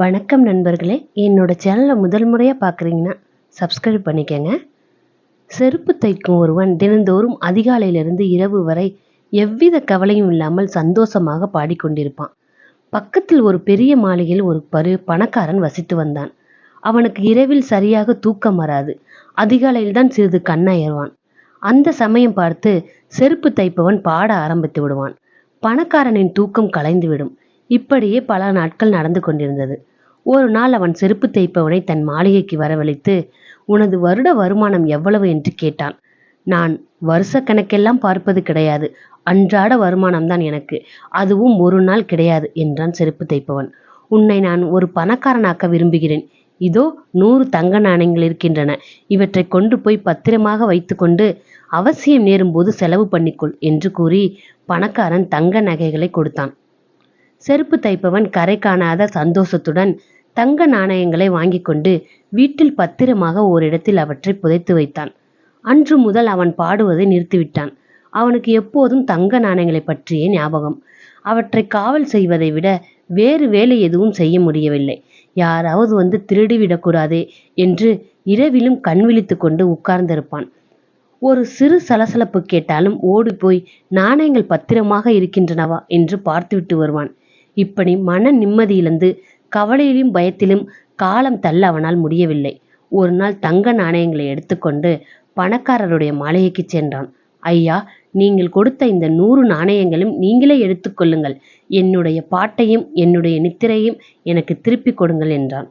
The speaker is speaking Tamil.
வணக்கம் நண்பர்களே. என்னோட சேனலை முதல் முறையாக பார்க்குறீங்கன்னா சப்ஸ்கிரைப் பண்ணிக்கங்க. செருப்பு தைக்கும் ஒருவன் தினந்தோறும் அதிகாலையிலிருந்து இரவு வரை எவ்வித கவலையும் இல்லாமல் சந்தோஷமாக பாடிக்கொண்டிருப்பான். பக்கத்தில் ஒரு பெரிய மாளிகையில் ஒரு பரு பணக்காரன் வசித்து வந்தான். அவனுக்கு இரவில் சரியாக தூக்கம் வராது. அதிகாலையில் தான் சிறிது கண்ணயர்வான். அந்த சமயம் பார்த்து செருப்பு தைப்பவன் பாட ஆரம்பித்து விடுவான். பணக்காரனின் தூக்கம் கலைந்துவிடும். இப்படியே பல நாட்கள் நடந்து கொண்டிருந்தது. ஒரு நாள் அவன் செருப்பு தைப்பவனை தன் மாளிகைக்கு வரவழைத்து உனது வருட வருமானம் எவ்வளவு? என்று கேட்டான். நான் வருஷ கணக்கெல்லாம் பார்ப்பது கிடையாது. அன்றாட வருமானம்தான் எனக்கு. அதுவும் ஒரு நாள் கிடையாது என்றான் செருப்பு தைப்பவன் உன்னை நான் ஒரு பணக்காரனாக்க விரும்புகிறேன். இதோ நூறு தங்க நாணயங்கள் இருக்கின்றன. இவற்றை கொண்டு போய் பத்திரமாக வைத்துக்கொண்டு அவசியம் நேரும்போது செலவு பண்ணிக்கொள் என்று கூறி பணக்காரன் தங்க நகைகளை கொடுத்தான். செருப்பு தைப்பவன் கரை காணாத சந்தோஷத்துடன் தங்க நாணயங்களை வாங்கி கொண்டு வீட்டில் பத்திரமாக ஓரிடத்தில் அவற்றை புதைத்து வைத்தான். அன்று முதல் அவன் பாடுவதை நிறுத்திவிட்டான். அவனுக்கு எப்போதும் தங்க நாணயங்களை பற்றியே ஞாபகம். அவற்றை காவல் செய்வதை விட வேறு வேலை எதுவும் செய்ய முடியவில்லை. யாராவது வந்து திருடிவிடக்கூடாதே என்று இரவிலும் கண் விழித்து கொண்டு உட்கார்ந்திருப்பான். ஒரு சிறு சலசலப்பு கேட்டாலும் ஓடி போய் நாணயங்கள் பத்திரமாக இருக்கின்றனவா? என்று பார்த்துவிட்டு வருவான். இப்படி மன நிம்மதியிலிருந்து கவலையிலும் பயத்திலும் காலம் தள்ள அவனால் முடியவில்லை. ஒரு நாள் தங்க நாணயங்களை எடுத்துக்கொண்டு பணக்காரருடைய மாளிகைக்கு சென்றான். ஐயா நீங்கள் கொடுத்த இந்த நூறு நாணயங்களும் நீங்களே எடுத்துக்கொள்ளுங்கள் என்னுடைய பாட்டையும் என்னுடைய நித்திரையும் எனக்கு திருப்பி கொடுங்கள் என்றான்.